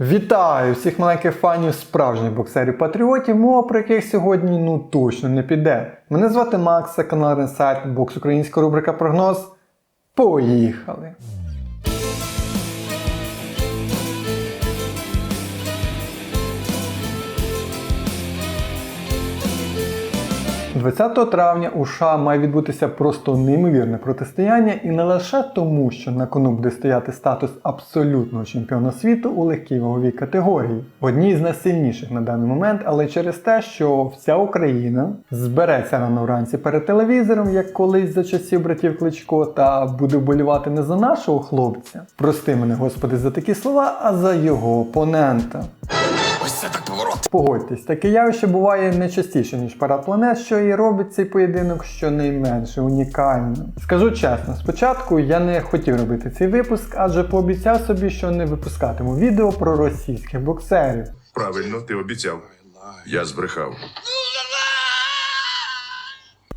Вітаю всіх маленьких фанів справжніх боксерів-патріотів, мова про яких сьогодні ну точно не піде. Мене звати Макс, канал Ренсайт, бокс українська рубрика прогноз. Поїхали! 20 травня у США має відбутися просто неймовірне протистояння, і не лише тому, що на кону буде стояти статус абсолютного чемпіона світу у легкій ваговій категорії, одній з найсильніших на даний момент, але через те, що вся Україна збереться рано вранці перед телевізором, як колись за часів братів Кличко, та буде вболівати не за нашого хлопця. Прости мене, господи, за такі слова, а за його опонента. Ось це так. Погодьтесь, таке явище буває не частіше, ніж парад планет, що і робить цей поєдинок щонайменше унікальним. Скажу чесно, спочатку я не хотів робити цей випуск, адже пообіцяв собі, що не випускатиму відео про російських боксерів. Правильно, ти обіцяв. Я збрехав.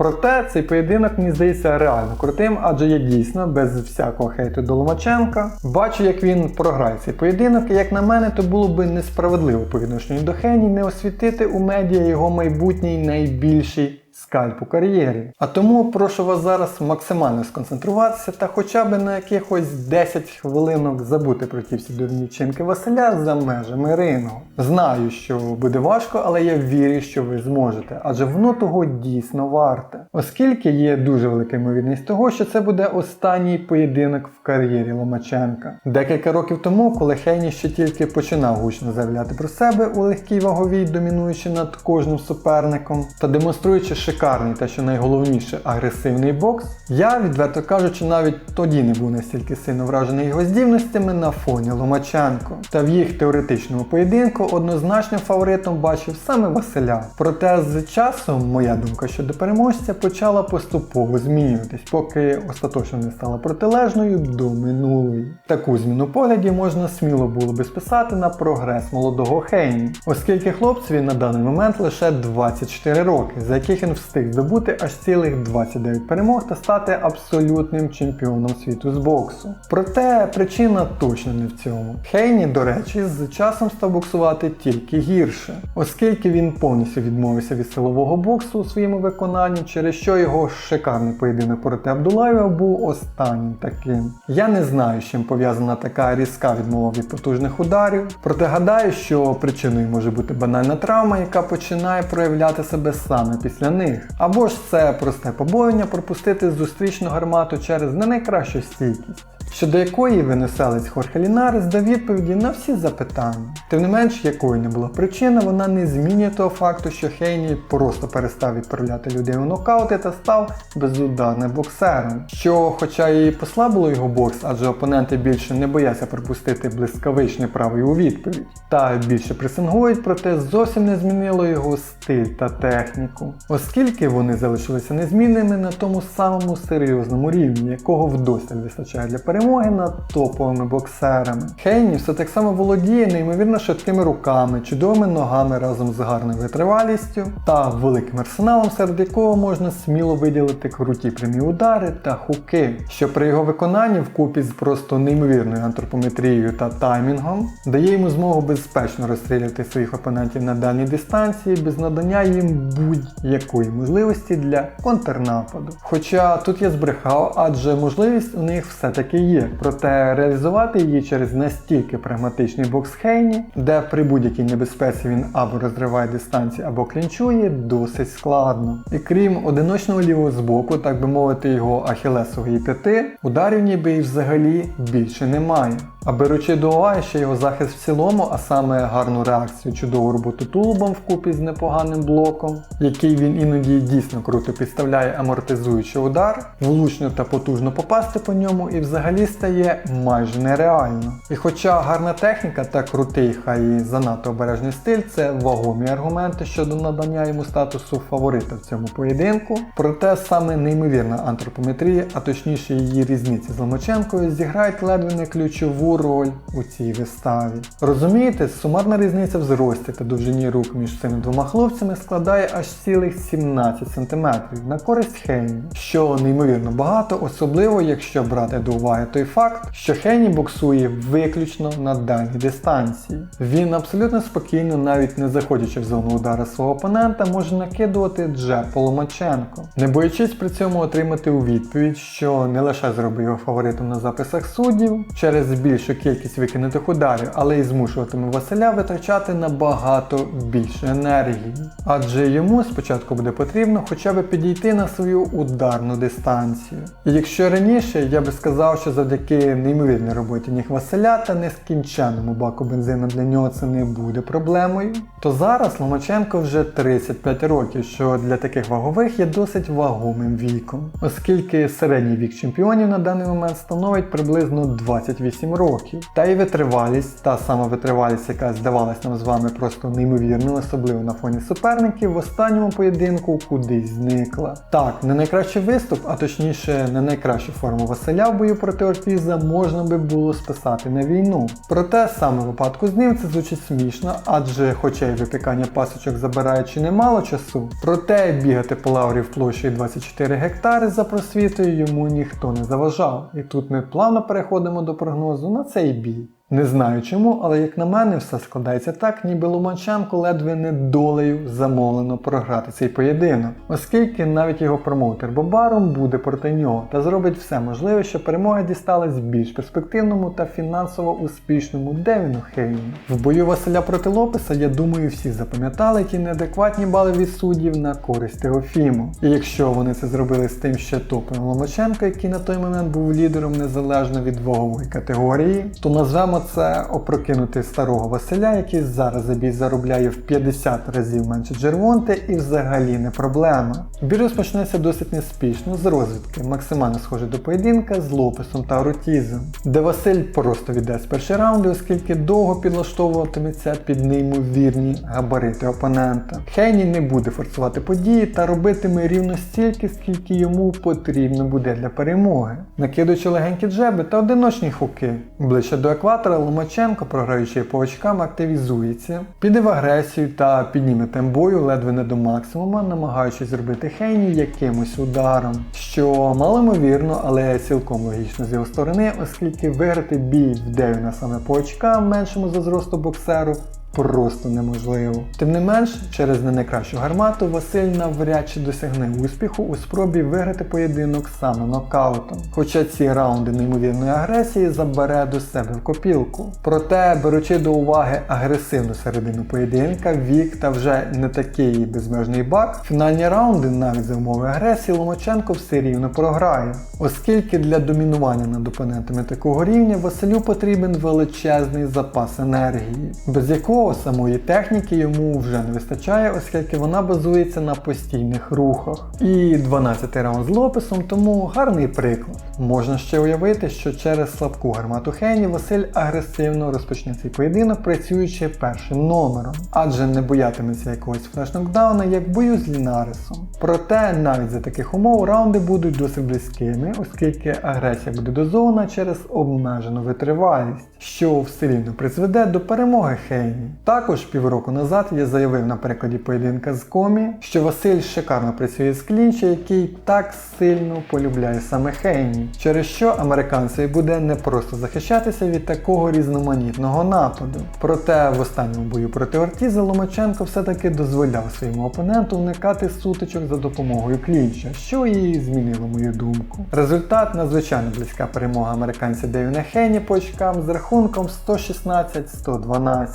Проте цей поєдинок мені здається реально крутим, адже я дійсно без всякого хейту до Ломаченка бачу, як він програє цей поєдинок, і як на мене, то було би несправедливо по відношенню до Хені не освітити у медіа його майбутній найбільший скальп у кар'єрі. А тому прошу вас зараз максимально сконцентруватися та хоча б на якихось 10 хвилинок забути про ті всі дурні вчинки Василя за межами рингу. Знаю, що буде важко, але я вірю, що ви зможете, адже воно того дійсно варте. Оскільки є дуже велика ймовірність того, що це буде останній поєдинок в кар'єрі Ломаченка. Декілька років тому, коли Хейні ще тільки починав гучно заявляти про себе у легкій ваговій, домінуючи над кожним суперником та демонструючи шикарний та що найголовніше агресивний бокс, я, відверто кажучи, навіть тоді не був настільки сильно вражений його здібностями на фоні Ломаченко. Та в їх теоретичному поєдинку однозначним фаворитом бачив саме Василя. Проте з часом моя думка щодо переможця почала поступово змінюватись, поки остаточно не стала протилежною до минулої. Таку зміну поглядів можна сміло було би списати на прогрес молодого Хейні, оскільки хлопцеві на даний момент лише 24 роки, за яких він встиг здобути аж цілих 29 перемог та стати абсолютним чемпіоном світу з боксу. Проте причина точно не в цьому. Хейні, до речі, з часом став боксувати тільки гірше, оскільки він повністю відмовився від силового боксу у своєму виконанні, через що його шикарний поєдинок проти Абдулаєва був останнім таким. Я не знаю, з чим пов'язана така різка відмова від потужних ударів, проте гадаю, що причиною може бути банальна травма, яка починає проявляти себе саме після них. Або ж це просте побоєння пропустити зустрічну гармату через не найкращу стійкість. Щодо якої винеселець Хорхе Лінарес дав відповіді на всі запитання. Тим не менш, якою не була причина, вона не змінює того факту, що Хейні просто перестав відправляти людей у нокаути та став безударним боксером. Що, хоча і послабило його бокс, адже опоненти більше не бояться пропустити блискавичний правий у відповідь, та більше пресингують, проте зовсім не змінило його стиль та техніку, оскільки вони залишилися незмінними на тому самому серйозному рівні, якого вдосталь вистачає для перемоги над топовими боксерами. Хейні все так само володіє неймовірно швидкими руками, чудовими ногами разом з гарною витривалістю та великим арсеналом, серед якого можна сміло виділити круті прямі удари та хуки, що при його виконанні вкупі з просто неймовірною антропометрією та таймінгом дає йому змогу безпечно розстрілювати своїх опонентів на дальній дистанції без надання їм будь-якої можливості для контрнападу. Хоча тут я збрехав, адже можливість у них все-таки є, проте реалізувати її через настільки прагматичний бокс Хейні, де при будь-якій небезпеці він або розриває дистанцію, або клінчує, досить складно. І крім одиночного лівого збоку, так би мовити, його ахілесової п'яти, ударів ніби і взагалі більше немає. А беручи до уваги ще його захист в цілому, а саме гарну реакцію, чудову роботу тулубом вкупі з непоганим блоком, який він іноді дійсно круто підставляє, амортизуючи удар, влучно та потужно попасти по ньому і взагалі стає майже нереально. І хоча гарна техніка та крутий, хай і занадто обережний стиль це вагомі аргументи щодо надання йому статусу фаворита в цьому поєдинку, проте саме неймовірна антропометрія, а точніше її різниці з Ломаченкою, зіграють ледве не ключову роль у цій виставі. Розумієте, сумарна різниця в зрості та довжині рук між цими двома хлопцями складає аж цілих 17 см на користь Хейні, що неймовірно багато, особливо якщо брати до уваги той факт, що Хейні боксує виключно на дальній дистанції. Він абсолютно спокійно, навіть не заходячи в зону удара свого опонента, може накидувати джеб по Ломаченко, не боячись при цьому отримати у відповідь, що не лише зробив його фаворитом на записах суддів через більшу кількість викинутих ударів, але й змушуватиме Василя витрачати набагато більше енергії. Адже йому спочатку буде потрібно хоча б підійти на свою ударну дистанцію. І якщо раніше я би сказав, що завдяки неймовірній роботі ніг Василя та нескінченному баку бензину для нього це не буде проблемою, то зараз Ломаченко вже 35 років, що для таких вагових є досить вагомим віком, оскільки середній вік чемпіонів на даний момент становить приблизно 28 років. Та й витривалість, та сама витривалість, яка здавалась нам з вами просто неймовірною, особливо на фоні суперників, в останньому поєдинку кудись зникла. Так, не найкращий виступ, а точніше не найкращу форму Василя в бою проти Ортіза можна би було списати на війну. Проте саме в випадку з ним це звучить смішно, адже хоча й випікання пасочок забирає чи немало часу, проте бігати по лаврі в площі 24 гектари за просвітою йому ніхто не заважав. І тут ми плавно переходимо до прогнозу на цей бій. Не знаю чому, але як на мене, все складається так, ніби Ломаченко ледве не долею замовлено програти цей поєдинок, оскільки навіть його промоутер Бобаром буде проти нього та зробить все можливе, щоб перемога дісталась більш перспективному та фінансово успішному Девіну Хейну. В бою Василя проти Лопеса, я думаю, всі запам'ятали ті неадекватні бали від суддів на користь Теофіму. І якщо вони це зробили з тим ще топовим Ломаченко, який на той момент був лідером незалежно від вагової категорії, то назвемо це опрокинути старого Василя, який зараз за бій заробляє в 50 разів менше Джервонте і взагалі не проблема. Бій розпочнеться досить неспішно з розвідки, максимально схожий до поєдинка з Лопесом та Орутізом, де Василь просто віддасть перші раунди, оскільки довго підлаштовуватиметься під неймовірні габарити опонента. Хейні не буде форсувати події та робитиме рівно стільки, скільки йому потрібно буде для перемоги, накидуючи легенькі джеби та одиночні хуки. Ближче до екватора Ломаченко, програючи по очкам, активізується, піде в агресію та підніме тембою ледве не до максимума, намагаючись зробити Хейні якимось ударом, що малоймовірно, але цілком логічно з його сторони, оскільки виграти бій в Девіна саме по очкам, меншому за зросту боксеру, просто неможливо. Тим не менш, через не найкращу гармату Василь навряд чи досягне успіху у спробі виграти поєдинок саме нокаутом. Хоча ці раунди неймовірної агресії забере до себе в копілку. Проте, беручи до уваги агресивну середину поєдинка, вік та вже не такий безмежний бак, фінальні раунди навіть за умови агресії Ломаченко все рівно програє, оскільки для домінування над опонентами такого рівня Василю потрібен величезний запас енергії, без якого самої техніки йому вже не вистачає, оскільки вона базується на постійних рухах. І 12 раунд з Лопесом тому гарний приклад. Можна ще уявити, що через слабку гармату Хейні Василь агресивно розпочне цей поєдинок, працюючи першим номером, адже не боятиметься якогось флеш-нокдауна, як бою з Лінаресом. Проте навіть за таких умов раунди будуть досить близькими, оскільки агресія буде дозована через обмежену витривалість, що все рівно призведе до перемоги Хейні. Також півроку назад я заявив на прикладі поєдинка з Комі, що Василь шикарно працює з клінча, який так сильно полюбляє саме Хейні, через що американцеві буде не просто захищатися від такого різноманітного нападу. Проте в останньому бою проти Ортіза Ломаченко все-таки дозволяв своєму опоненту уникати сутичок за допомогою клінча, що і змінило мою думку. Результат надзвичайно близька перемога американця Девіна Хейні по очкам з рахунком 116-112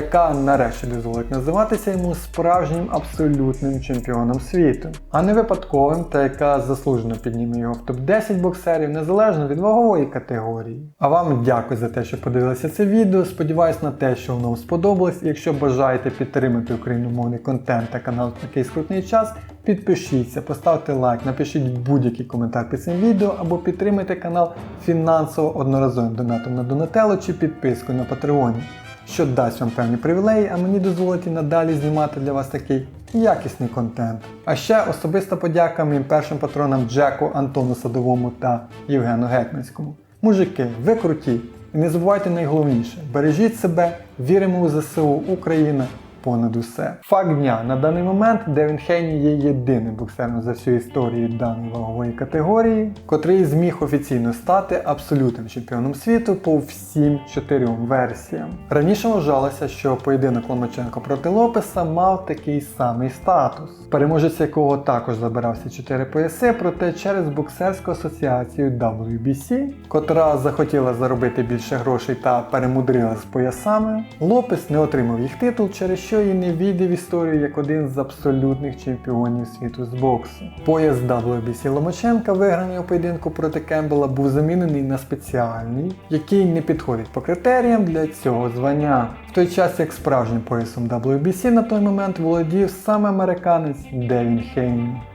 яка нарешті дозволить називатися йому справжнім абсолютним чемпіоном світу, а не випадковим, та яка заслужено підніме його в топ-10 боксерів незалежно від вагової категорії. А вам дякую за те, що подивилися це відео. Сподіваюсь на те, що воно вам сподобалось. Якщо бажаєте підтримати україномовний контент та канал в такий скрутний час, підпишіться, поставте лайк, напишіть будь-який коментар під цим відео або підтримайте канал фінансово одноразовим донатом на Donatello чи підпискою на Патреоні що дасть вам певні привілеї, а мені дозволить і надалі знімати для вас такий якісний контент. А ще особиста подяка моїм першим патронам Джеку, Антону Садовому та Євгену Гетьманському. Мужики, ви круті! І не забувайте найголовніше: бережіть себе, віримо у ЗСУ Україна. Понад усе. Факт дня на даний момент Девін Хейні є єдиним боксером за всю історію даної вагової категорії, котрий зміг офіційно стати абсолютним чемпіоном світу по всім чотирьом версіям. Раніше вважалося, що поєдинок Ломаченко проти Лопеса мав такий самий статус, переможець якого також забирався чотири пояси, проте через боксерську асоціацію WBC, котра захотіла заробити більше грошей та перемудрила з поясами, Лопес не отримав їх титул, через що і не війде в історію як один з абсолютних чемпіонів світу з боксу. Пояс WBC Ломаченка, виграний у поєдинку проти Кембела, був замінений на спеціальний, який не підходить по критеріям для цього звання. В той час як справжнім поясом WBC на той момент володів саме американець Девін Хейні.